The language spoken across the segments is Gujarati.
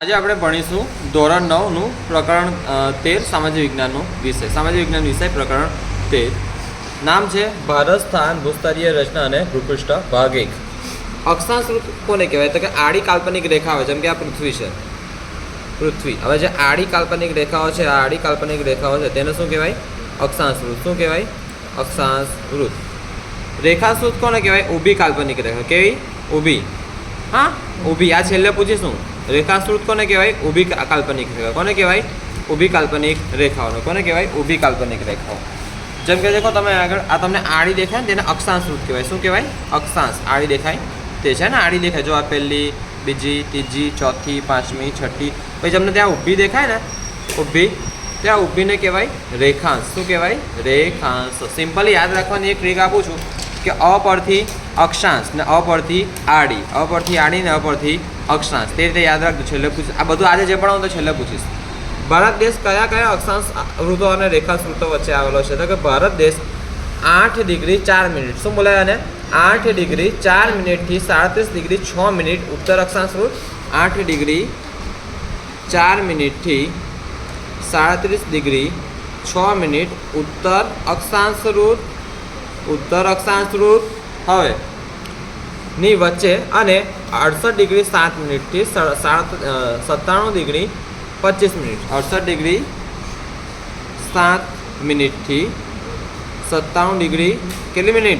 આજે આપણે ભણીશું ધોરણ નવનું પ્રકરણ તેર સામાજિક વિજ્ઞાનનો વિષય. સામાજિક વિજ્ઞાન વિષય પ્રકરણ તેર. નામ છે ભારત સ્થાન ભૂસ્તરીય રચના અને ભૂપૃષ્ઠ ભાગ એક. અક્ષાંશ કોને કહેવાય? તો કે આડી કાલ્પનિક રેખા હોય, જેમ કે આ પૃથ્વી છે. પૃથ્વી. હવે જે આડી કાલ્પનિક રેખાઓ છે, આ આડી કાલ્પનિક રેખાઓ છે, તેને શું કહેવાય? અક્ષાંશ વૃત્ત શું કહેવાય? અક્ષાંશ વૃત્ત રેખાશ્રુત કોને કહેવાય? ઊભી કાલ્પનિક રેખા. કેવી? ઊભી. હા? ઊભી. આ છેલ્લે પૂછીશું. રેખાશ્રુત કોને કહેવાય? ઊભી કાલ્પનિક રેખા. કોને કહેવાય? ઊભી કાલ્પનિક રેખાઓને. કોને કહેવાય? ઊભી કાલ્પનિક રેખાઓ. જેમ કે દેખો, તમે આગળ, આ તમને આડી દેખાય ને તેને અક્ષાંશૃત કહેવાય. શું કહેવાય? અક્ષાંશ. આડી દેખાય. તે છે ને આડી દેખાય. જો આ પહેલી, બીજી, ત્રીજી, ચોથી, પાંચમી, છઠ્ઠી, પછી તમને ત્યાં ઊભી દેખાય ને, ઊભી, ત્યાં ઊભીને કહેવાય રેખાંશ. શું કહેવાય? રેખાંશ. સિમ્પલી યાદ રાખવાની એક ટ્રીક આપું છું કે અ પરથી અક્ષાંશ ને અ પરથી આડી, અ પરથી આડી ને અ પરથી અક્ષાંશ. તે રીતે યાદ રાખજો છેલ્લે પૂછીશ. આ બધું આજે જે ભણાવું તો છેલ્લે પૂછીશ. ભારત દેશ કયા કયા અક્ષાંશ વૃત્તો અને રેખાંશ વૃત્તો વચ્ચે આવેલો છે? તો કે ભારત દેશ આઠ ડિગ્રી ચાર મિનિટ. શું બોલાય આને આઠ ડિગ્રી ચાર મિનિટથી સાડત્રીસ ડિગ્રી છ મિનિટ ઉત્તર અક્ષાંશ ઋત આઠ ડિગ્રી ચાર મિનિટથી સાડત્રીસ ડિગ્રી છ મિનિટ ઉત્તર અક્ષાંશ વૃત્ત ઉત્તર અક્ષાંશ વૃત્ત હવે, ની વચ્ચે અને અડસઠ ડિગ્રી સાત મિનિટથી સત્તાણું ડિગ્રી પચીસ મિનિટ. અડસઠ ડિગ્રી સાત મિનિટથી સત્તાણું ડિગ્રી કેટલી મિનિટ?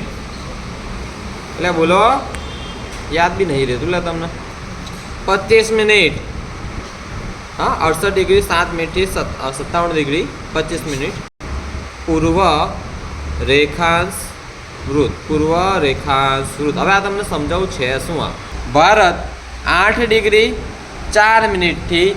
એટલે બોલો, યાદ બી નહીં રહેતું એટલે તમને. પચીસ મિનિટ. હા, અડસઠ ડિગ્રી સાત મિનિટથી સત- સત્તાવન ડિગ્રી પચીસ મિનિટ. પૂર્વ રેખાંશ વૃત્ત પૂર્વ રેખાંશ વૃત્ત હવે આ તમને સમજાવું છે શું આ? ભારત આઠ ડિગ્રી ચાર મિનિટથી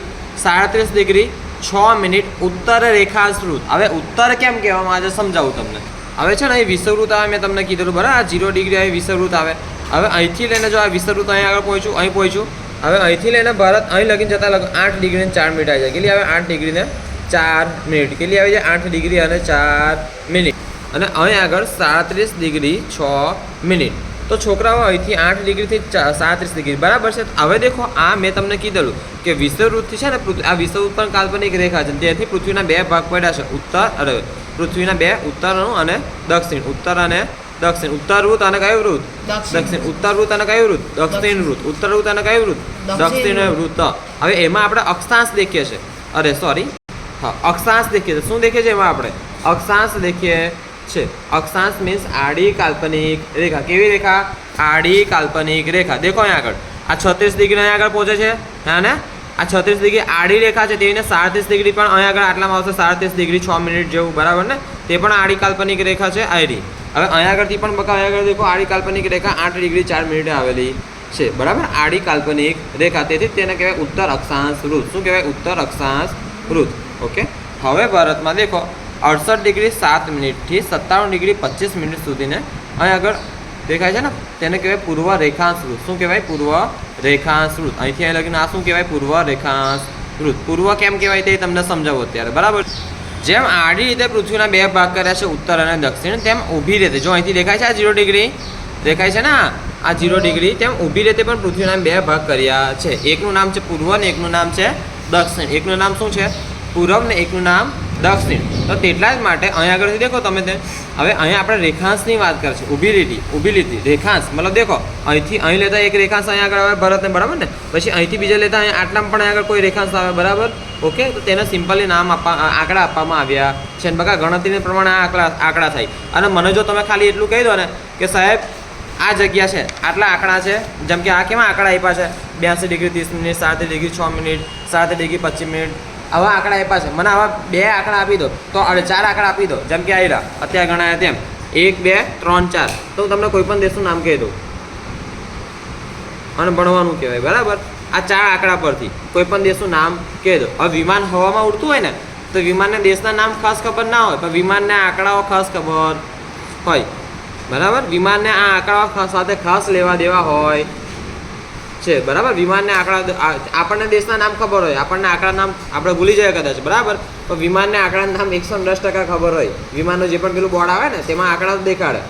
સાડત્રીસ ડિગ્રી છ મિનિટ ઉત્તર રેખાંશ વૃત્ત હવે ઉત્તર કેમ કહેવામાં આવે છે સમજાવું તમને. હવે છે ને અહીં વિષવૃત આવે, મેં તમને કીધેલું, બરાબર? આ જીરો ડિગ્રી અહીં વિષવૃત આવે. હવે અહીંથી લઈને જો આ વિષવૃત અહીં આગળ પહોંચ્યું, અહીં પહોંચ્યું. હવે અહીંથી લઈને ભારત અહીં લગીને જતા લગ આઠ ડિગ્રી ને ચાર મિનિટ આવી જાય. કેટલી આવે? આઠ ડિગ્રી ને ચાર મિનિટ. કેટલી આવી જાય? આઠ ડિગ્રી અને ચાર મિનિટ. અને અહીં આગળ સાડત્રીસ ડિગ્રી છ મિનિટ. તો છોકરાઓ અહીંથી આઠ ડિગ્રીથી સાડત્રીસ ડિગ્રી. બરાબર છે? હવે દેખો આ મેં તમને કીધેલું કે વિષવવૃત્તથી છે ને આ વિષવવૃત્ત પણ કાલ્પનિક રેખા છે. તેથી પૃથ્વીના બે ભાગ પડ્યા છે. ઉત્તર અરે પૃથ્વીના બે ઉત્તરનું અને દક્ષિણ. ઉત્તર અને દક્ષિણ. ઉત્તર વૃત્ત અને કયું વૃત્ત? દક્ષિણ. ઉત્તર વૃત્ત અને કયું વૃત્ત? દક્ષિણ વૃત્ત. ઉત્તર વૃત્ત અને કયું વૃત્ત? દક્ષિણ દક્ષિણ વૃત્ત. હવે એમાં આપણે અક્ષાંશ દેખીએ છીએ અરે સોરી હા અક્ષાંશ દેખીએ છીએ શું દેખીએ છીએ એમાં આપણે? અક્ષાંશ દેખીએ. છે. અક્ષાંશ મીન્સ આડી કાલ્પનિક રેખા. કેવી રેખા? આડી કાલ્પનિક રેખા. દેખો અહીં આગળ. આ છત્રીસ ડિગ્રી અહીં આગળ પહોંચે છે. હા ને? આ છત્રીસ ડિગ્રી આડી રેખા છે. તેવીને સાડત્રીસ ડિગ્રી પણ અહીં આગળ આટલામાં આવશે. સાડત્રીસ ડિગ્રી છ મિનિટ જેવું. બરાબર ને? તે પણ આડી કાલ્પનિક રેખા છે આડી હવે અહીં આગળથી પણ બકા, અહીં આગળ દેખો, આડી કાલ્પનિક રેખા આઠ ડિગ્રી ચાર મિનિટે આવેલી છે. બરાબર? આડી કાલ્પનિક રેખા. તેથી તેને કહેવાય ઉત્તર અક્ષાંશ વૃત્ત શું કહેવાય? ઉત્તર અક્ષાંશ વૃત્ત ઓકે? હવે ભારતમાં દેખો. અડસઠ ડિગ્રી સાત મિનિટથી સત્તાવન ડિગ્રી પચીસ મિનિટ સુધીને અહીં આગળ દેખાય છે ને? તેને કહેવાય પૂર્વ રેખાંશ વૃત્ત શું કહેવાય? પૂર્વ રેખાંશ અહીંથી અહીં લગીને આ શું કહેવાય? પૂર્વ રેખાંશ વૃત્ત પૂર્વ કેમ કહેવાય તે તમને સમજાવો અત્યારે. બરાબર? જેમ આડી રીતે પૃથ્વીના બે ભાગ કર્યા છે, ઉત્તર અને દક્ષિણ, તેમ ઊભી રીતે. જો અહીંથી દેખાય છે આ ઝીરો ડિગ્રી દેખાય છે ને આ? ઝીરો ડિગ્રી તેમ ઊભી રીતે પણ પૃથ્વીના બે ભાગ કર્યા છે. એકનું નામ છે પૂર્વ અને એકનું નામ છે દક્ષિણ. એકનું નામ શું છે? પૂર્વ ને એકનું નામ દક્ષિણ તો તેટલા જ માટે અહીં આગળથી દેખો તમે તે. હવે અહીંયા આપણે રેખાંશની વાત છે ઊભી લીટી ઊભી લીટી, રેખાંશ. મતલબ દેખો, અહીંથી અહીં લેતા એક રેખાંશ અહીંયા આગળ આવે ભરતને, બરાબર ને? પછી અહીંથી બીજા લેતા અહીંયા આટલામાં પણ આગળ કોઈ રેખાંશ આવે, બરાબર? ઓકે? તો તેને સિમ્પલી નામ આપવા આંકડા આપવામાં આવ્યા. છે અને બકા, ગણતરીને પ્રમાણે આ આંકડા આંકડા થાય. અને મને જો તમે ખાલી એટલું કહી દો ને કે સાહેબ, આ જગ્યા છે, આટલા આંકડા છે, જેમ કે આ કેવા આંકડા આપ્યા છે? બ્યાસી ડિગ્રી ત્રીસ મિનિટ સાત ડિગ્રી છ મિનિટ સાત ડિગ્રી પચીસ મિનિટ આવા આંકડા આપ્યા છે. મને આવા બે આંકડા આપી દો. તો ચાર આંકડા આપી દો. જેમ કે આયરા. અત્યારે ગણાયા તેમ. એક, બે, ત્રણ, ચાર. તો હું તમને કોઈ પણ દેશનું નામ કહી દઉં. અને ભણવાનું કહેવાય. બરાબર? આ ચાર આંકડા પરથી કોઈ પણ દેશનું નામ કહી દો. હવે વિમાન હવામાં ઉડતું હોય ને, તો વિમાનને દેશના નામ ખાસ ખબર ના હોય. પણ વિમાનને આંકડાઓ ખાસ ખબર હોય. બરાબર? વિમાનને આ આંકડાઓ સાથે ખાસ લેવા દેવા હોય. છે, બરાબર? વિમાનને આંકડા આપણને દેશના નામ ખબર હોય, આપણને આંકડા નામ આપણે ભૂલી જાય કદાચ, બરાબર? પણ વિમાનને આંકડાના નામ એકસો દસ ટકા ખબર હોય. વિમાનનું જે પણ પેલું બોર્ડ આવે ને, તેમાં આંકડા દેખાડે.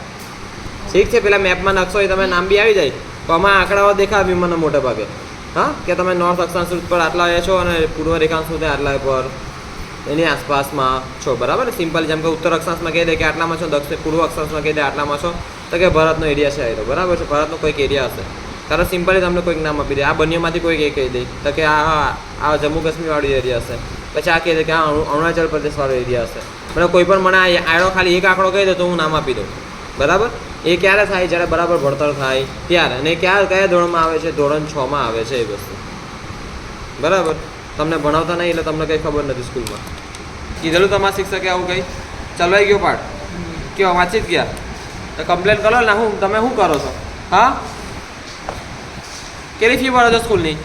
ઠીક છે? પેલા મેપમાં નકશો હોય તમે નામ બી આવી જાય તો આમાં આંકડાઓ દેખાય વિમાનનો મોટા ભાગે હા? કે તમે નોર્થ અક્ષાંશ પર આટલા છો અને પૂર્વ રેખાંશ સુધી આટલા પર એની આસપાસમાં છો, બરાબર? સિમ્પલ જેમ કે ઉત્તર અક્ષાંશમાં કહી દે કે આટલામાં છો, દક્ષિણ પૂર્વ અક્ષાંશમાં કહી દે આટલામાં છો, તો કે ભારતનો એરિયા છે આવ્યો બરાબર છે? ભારતનો કોઈક એરિયા હશે. ત્યારે સિમ્પલી તમને કોઈક નામ આપી દે. આ બંનેમાંથી કોઈક એ કહી દે તો કે આ હા આ જમ્મુ કાશ્મીરવાળો એરિયા હશે પછી આ કહી દે કે આ અરુણાચલ પ્રદેશવાળો એરિયા હશે મને કોઈ પણ મને આ આડો ખાલી એક આંકડો કહી દે તો હું નામ આપી દઉં. બરાબર? એ ક્યારે થાય? જ્યારે બરાબર ભણતર થાય ત્યારે. અને ક્યાં કયા ધોરણમાં આવે છે? ધોરણ છમાં આવે છે એ વસ્તુ. બરાબર? તમને ભણાવતા નહીં એટલે તમને કંઈ ખબર નથી સ્કૂલમાં. કીધેલું તમારા શિક્ષકે આવું કંઈ ચલવાઈ ગયો પાઠ? કેવો વાંચી જ ગયા? તો કમ્પ્લેન કરો ને હું તમે શું કરો છો? હા? કેટલી ફી ભરો છો સ્કૂલની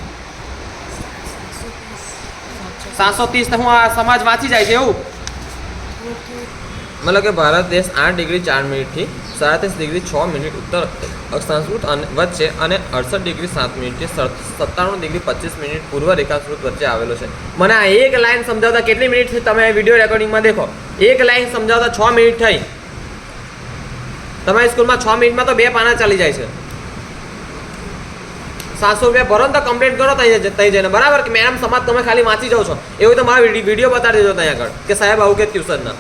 સાતસો ત્રીસ તો હું આ સમાજ વાંચી જાય છે એવું મતલબ કે ભારત દેશ આઠ ડિગ્રી ચાર મિનિટથી સાડત્રીસ ડિગ્રી છ મિનિટ ઉત્તર અક્ષાંશૃત અને વચ્ચે અને અડસઠ ડિગ્રી સાત મિનિટથી સત્તાણું ડિગ્રી પચીસ મિનિટ પૂર્વ રેખાંશૃત વચ્ચે આવેલો છે મને આ એક લાઈન સમજાવતા કેટલી મિનિટ તમે વીડિયો રેકોર્ડિંગમાં દેખો. એક લાઈન સમજાવતા છ મિનિટ થઈ. તમારી સ્કૂલમાં છ મિનિટમાં તો બે પાના ચાલી જાય છે. સાતસો રૂપિયા ભરો તો કમ્પ્લીટ કરો ત્યાં તઈ જઈને બરાબર કે મેડમ સમાજ તમે ખાલી વાંચી જાઓ છો. એવું તો મારા વીડિયો બતાડી દેજો ત્યાં આગળ. કે સાહેબ, આવું કે ટ્યુશનના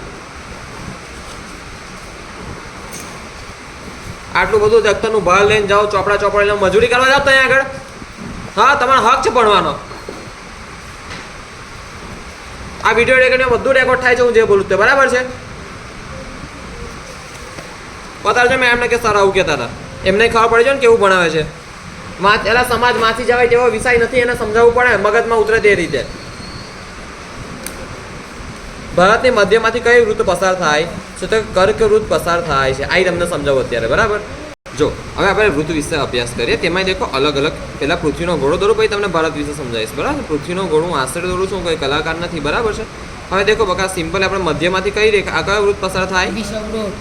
આટલું બધું દખ્તરનું ભાર લઈને જાઓ, ચોપડા ચોપડા લઈને મજૂરી કરવા જાઓ ત્યાં આગળ? હા, તમારો હક છે ભણવાનો. આ વીડિયો રેકોર્ડિંગ બધું રેકોર્ડ થાય છે, હું જે બોલું તે બરાબર છે? બતાવજો મેં એમને કે સર આવું કહેતા હતા. એમને ખબર પડી છે ને કેવું ભણાવે છે. એલા સમાજ વાંચી જવાય તેવો વિષય નથી એને સમજાવવું પડે મગજમાં ઉતરે તે રીતે. ભારતની મધ્યમાંથી કઈ ઋતુ પસાર થાય? છે તો કર્ક ઋતુ પસાર થાય છે? આ તમને સમજાવું અત્યારે બરાબર? જો હવે આપણે ઋતુ વિશે અભ્યાસ કરીએ. તેમાં દેખો અલગ અલગ. પહેલાં પૃથ્વીનો ઘોડો દોરું પછી તમને ભારત વિશે સમજાવીશ બરાબર? પૃથ્વીનો ઘોડો હું આશરે દોરું છું કોઈ કલાકાર નથી બરાબર છે? હવે દેખો બકા સિમ્પલ આપણે મધ્યમાંથી કઈ રેખા આ કયો વૃત્ત પસાર થાય?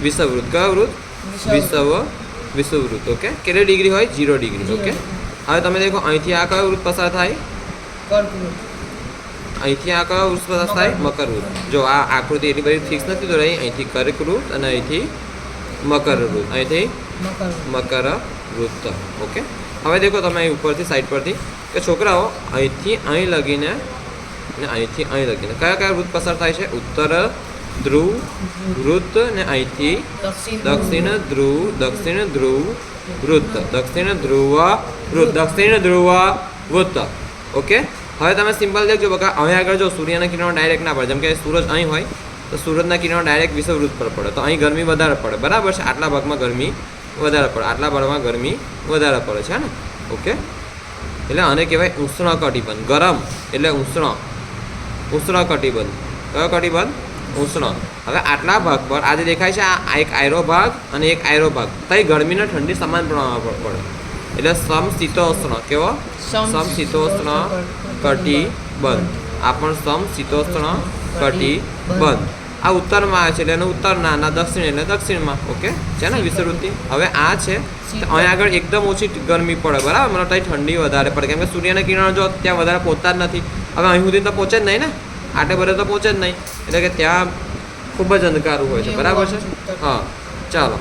વિષવવૃત્ત કયો વૃત્ત વિષવ વિષુવવૃત્ત ઓકે કેટલી ડિગ્રી હોય? જીરો ડિગ્રી ઓકે હવે તમે દેખો અહીંથી આ કયો વૃત્ત પસાર થાય? અહીંથી આ કયો વૃત્ત પસાર થાય? મકર વૃત્ત જો આ આકૃતિ એટલી બધી ફિક્સ નથી તો રહી અહીંથી કર્ક વૃત્ત અને અહીંથી મકર વૃત્ત અહીંથી મકરવૃત્ત. મકર વૃત્ત ઓકે હવે દેખો તમે અહીં ઉપરથી સાઈડ પરથી કે છોકરાઓ અહીંથી અહીં લગીને અને અહીંથી અહીં લગીને. કયા કયા વૃત્ત પસાર થાય છે? ઉત્તર ધ્રુવ વૃત્ત ને અહીંથી દક્ષિણ ધ્રુવ. દક્ષિણ ધ્રુવ વૃત્ત. દક્ષિણ ધ્રુવ વૃત્ત. દક્ષિણ ધ્રુવ વૃત્ત. ઓકે હવે તમે સિમ્પલ દેખજો બકા. અહીં આગળ જો સૂર્યના કિરણો ડાયરેક્ટ ના પડે. જેમ કે સૂરજ અહીં હોય તો સૂરજના કિરણો ડાયરેક્ટ વિષુવવૃત્ત પર પડે. તો અહીં ગરમી વધારે પડે. બરાબર છે? આટલા ભાગમાં ગરમી વધારે પડે. આટલા ભાગમાં ગરમી વધારે પડે છે ને? ઓકે એટલે આને કહેવાય ઉષ્ણ કટિબંધ ગરમ એટલે ઉષ્ણ. ઉષ્ણ કટિબંધ કયો કટિબંધ? ઉષ્ણ. હવે આટલા ભાગ પર આજે દેખાય છે આ એક આયરો ભાગ અને એક આયરો ભાગ. ત્યાં ગરમી અને ઠંડી સમાન પ્રમાણમાં પડે. એટલે સમશીતોષ્ણ કેવો? સમશીતોષ્ણ કટિબંધ આ પણ સમશીતોષ્ણ કટિબંધ આ ઉત્તરમાં આવે છે એટલે એનું ઉત્તરના ના દક્ષિણ એટલે દક્ષિણમાં. ઓકે? છે ને વિષુવવૃત્તિ હવે આ છે. અહીંયા આગળ એકદમ ઓછી ગરમી પડે. બરાબર? મને ત્યાં ઠંડી વધારે પડે. કેમ કે સૂર્યના કિરણો જો ત્યાં વધારે પહોંચતા જ નથી. હવે અહીં સુધી તો પહોંચે જ નહીં ને? આટે બધે તો પહોંચે જ નહીં. એટલે કે ત્યાં ખૂબ જ અંધકારું હોય છે. બરાબર છે? હા. ચાલો.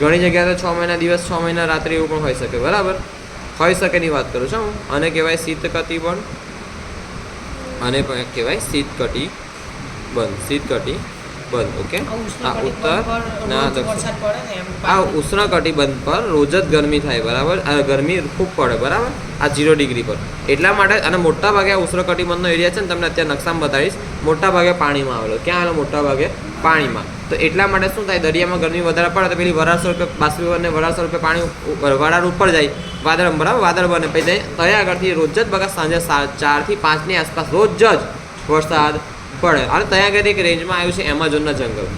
ઘણી જગ્યાએ તો છ મહિના દિવસ છ મહિના રાત્રિ એવું પણ હોઈ શકે. બરાબર? હોઈ શકેની વાત કરું છું હું. આને કહેવાય શીત પણ. આને પણ કહેવાય શીત કટી બંધ. શીત કટી બંધ ઓકે? આ ઉત્તર ના દક્ષિણ. આ ઉષ્ણ કટિબંધ પર રોજ જ ગરમી થાય બરાબર? આ ગરમી ખૂબ પડે બરાબર? આ જીરો ડિગ્રી પર. એટલા માટે અને મોટા ભાગે આ ઉષ્ણ કટિબંધનો એરિયા છે ને તમને અત્યારે નકશામાં બતાવીશ મોટા ભાગે પાણીમાં આવેલો. ક્યાં આવેલો? મોટા ભાગે પાણીમાં. તો એટલા માટે શું થાય દરિયામાં ગરમી વધારે પડે તો પેલી વરાળ સ્વરૂપે બાષ્પીભવન બને વરાળ સ્વરૂપે પાણી વરાળ ઉપર જાય. વાદળ બરાબર? વાદળ બને પછી ત્યાં આગળથી રોજ જ બગા સાંજે ચારથી પાંચની આસપાસ રોજ જ વરસાદ પડે અને ત્યાં આગળ એક રેન્જમાં આવ્યું છે એમેઝોનના જંગલ.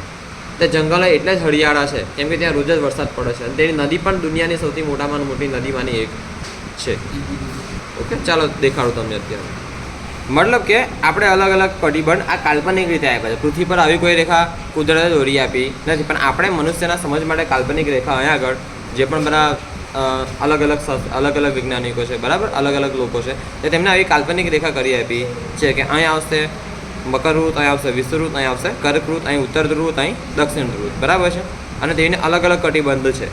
તે જંગલો એટલે જ હરિયાળા છે, કેમ કે ત્યાં રોજ જ વરસાદ પડે છે. અને તેની નદી પણ દુનિયાની સૌથી મોટામાં મોટી નદીમાંની એક છે. ઓકે, ચાલો દેખાડું તમને અત્યારે. મતલબ કે આપણે અલગ અલગ કટિબંધ આ કાલ્પનિક રીતે આપ્યા છે. પૃથ્વી પર આવી કોઈ રેખા કુદરતે દોરી આપી નથી, પણ આપણે મનુષ્યના સમજ માટે કાલ્પનિક રેખા અહીંયા આગળ, જે પણ બધા અલગ અલગ અલગ અલગ વૈજ્ઞાનિકો છે, બરાબર? અલગ અલગ લોકો છે, તે તેમને આવી કાલ્પનિક રેખા કરી આપી છે કે અહીં આવશે મકર ઋત અહીં આવશે વિષુવૃત અહીં આવશે, કર્કવૃત અહીં ઉત્તર ધ્રુવ અહીં દક્ષિણ ધ્રુવ બરાબર છે? અને તેને અલગ અલગ કટિબંધ છે.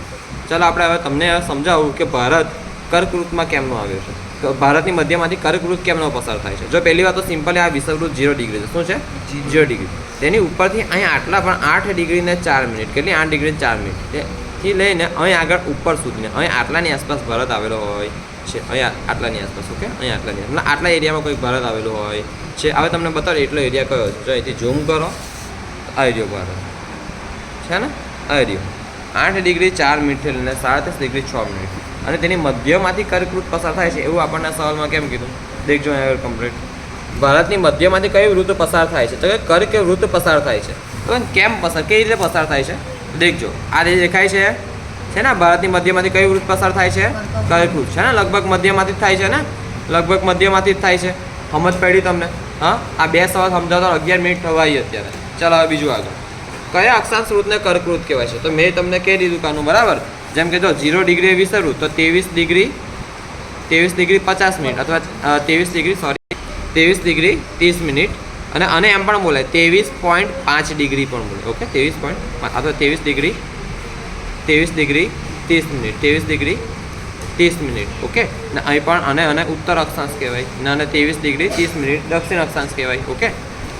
ચાલો આપણે હવે તમને સમજાવું કે ભારત કર્કવૃતમાં કેમનું આવ્યું છે. ભારતની મધ્યમાંથી કર્કવૃત કેમનો પસાર થાય છે? જો પહેલી વાત તો સિમ્પલી આ વિષુવવૃત્ત ઝીરો ડિગ્રી છે. શું છે? Zero degree. તેની ઉપરથી અહીં આટલા પણ આઠ ડિગ્રી ને ચાર મિનિટ. કેટલી? આઠ ડિગ્રી ચાર મિનિટ. થી લઈને અહીં આગળ ઉપર સુધીને. અહીં આટલાની આસપાસ ભારત આવેલો હોય છે. અહીંયા આટલાની આસપાસ, ઓકે? અહીંયા આટલાની. આટલા એરિયામાં કોઈ ભારત આવેલું હોય. છે. હવે તમને બતાવો એટલો એરિયા કયો જો અહીંથી ઝૂમ કરો, આ એરિયો ભારત છે ને? આ એરિયો આઠ ડિગ્રી ચાર મિનિટ અને સાડત્રીસ ડિગ્રી છ મિનિટ. અને તેની મધ્યમાંથી કર્કવૃત પસાર થાય છે એવું આપણને સવાલમાં કેમ કીધું? દેખજો અહીંયા કમ્પ્લીટ ભારતની મધ્યમાંથી કઈ વૃત્ત પસાર થાય છે? તો કે કર્ક વૃત્ત પસાર થાય છે. તો કેમ પસાર, કેવી રીતે પસાર થાય છે? દેખજો. આ જે દેખાય છે. છે ને? ભારતની મધ્યમાંથી કઈ વૃત્ત પસાર થાય છે? કર્કવૃત છે ને? લગભગ મધ્યમાંથી જ થાય છે ને? લગભગ મધ્યમાંથી જ થાય છે. સમજ પડી તમને? હા? આ બે સવાલ સમજાવતા અગિયાર મિનિટ થવાઈ અત્યારે. ચાલો હવે બીજું આગળ. કયા અક્ષાંશ વૃત્તને કર્કવૃત કહેવાય છે? તો મેં તમને કહી દીધું કાનું, બરાબર? જેમ કે જો ઝીરો ડિગ્રી વિષુવવૃત્ત તો ત્રેવીસ ડિગ્રી ત્રેવીસ ડિગ્રી પચાસ મિનિટ અથવા ત્રેવીસ ડિગ્રી, સોરી, ત્રેવીસ ડિગ્રી ત્રીસ મિનિટ. અને અને એમ પણ બોલાય, ત્રેવીસ પોઈન્ટ પાંચ ડિગ્રી પણ બોલે ઓકે? ત્રેવીસ પોઈન્ટ અથવા ત્રેવીસ ડિગ્રી ત્રેવીસ ડિગ્રી ત્રીસ મિનિટ, ત્રેવીસ ડિગ્રી ત્રીસ મિનિટ ઓકે? ને અહીં પણ અને અને ઉત્તર અક્ષાંશ કહેવાય ને અને ત્રેવીસ ડિગ્રી ત્રીસ મિનિટ દક્ષિણ અક્ષાંશ કહેવાય ઓકે?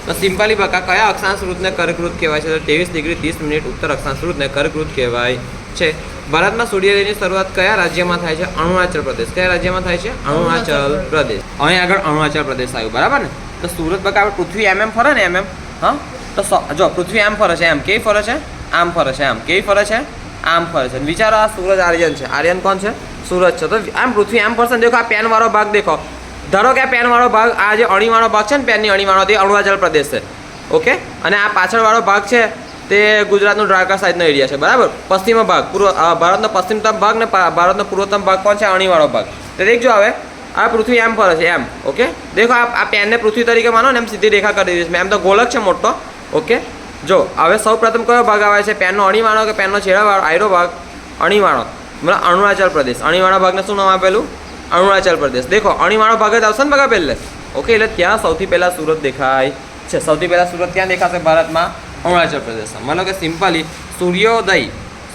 તો સિમ્પલી બકા કયા અક્ષાંશ વૃત્તને કર્કવૃત કહેવાય છે? તો ત્રેવીસ ડિગ્રી ત્રીસ મિનિટ ઉત્તર અક્ષાંશ વૃત્તને કર્કવૃત કહેવાય છે. ભારતમાં સૂર્યોદયની શરૂઆત કયા રાજ્યમાં થાય છે? અરુણાચલ પ્રદેશ. કયા રાજ્યમાં થાય છે? અરુણાચલ પ્રદેશ. અહીં આગળ અરુણાચલ પ્રદેશ આવ્યું બરાબર ને? તો સુરત બકા આપણે પૃથ્વી એમ એમ ફરે ને એમ એમ? હા? તો જો પૃથ્વી આમ ફરે છે એમ. કેવી ફરે છે? આમ ફરે છે આમ કેવી ફરે છે? આમ ફરે છે. વિચારો, આ સૂરજ આર્યન છે. આર્યન કોણ છે? સૂરજ છે. તો આમ પૃથ્વી આમ ફરશે દેખો, આ પેનવાળો ભાગ દેખો. ધારો કે આ પેનવાળો ભાગ આ જે અણીવાળો ભાગ છે ને, પેનની અણીવાળો, તે અરુણાચલ પ્રદેશ છે. ઓકે? અને આ પાછળવાળો ભાગ છે, તે ગુજરાતનો દ્વારકા સાઈડનો એરિયા છે. બરાબર? પશ્ચિમ ભાગ. પૂર્વ ભારતનો પશ્ચિમતમ ભાગ ને ભારતનો પૂર્વતમ ભાગ કોણ છે? અણીવાળો ભાગ. તો દેખજો હવે, આ પૃથ્વી એમ ફરે છે, એમ. ઓકે? દેખો, આ પેનને પૃથ્વી તરીકે માનો ને, એમ સીધી રેખા કરી દીધી છે એમ તો ગોલક છે મોટો. ઓકે? જો, હવે સૌ પ્રથમ કયો ભાગ આવે છે? પેનનો અણીવાળો કે પેનનો છેડાવાળો? આયરો ભાગ અણીવાળો મતલબ અરુણાચલ પ્રદેશ. અણીવાળા ભાગને શું નામ આપેલું? અરુણાચલ પ્રદેશ. દેખો અણીવાળો ભાગ જ આવશે ને બગા પહેલે ઓકે, એટલે ત્યાં સૌથી પહેલાં સુરત દેખાય છે. સૌથી પહેલાં સુરત ક્યાં દેખાશે? ભારતમાં અરુણાચલ પ્રદેશમાં. મતલબ કે સિમ્પલી, સૂર્યોદય,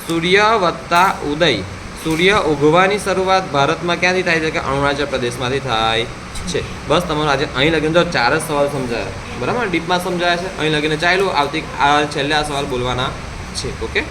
સૂર્ય વત્તા ઉદય. સૂર્ય ઉગવાની શરૂઆત ભારતમાં ક્યાંથી થાય છે? કે અરુણાચલ પ્રદેશમાંથી થાય છે. બસ, તમારો આજે અહીં લગ્ન જો ચાર જ સવાલ સમજાયા. બરાબર? ડીપમાં સમજાય છે. અહીં લગીને ચાલ્યું. આવતી આ છેલ્લે આ સવાલ બોલવાના છે. ઓકે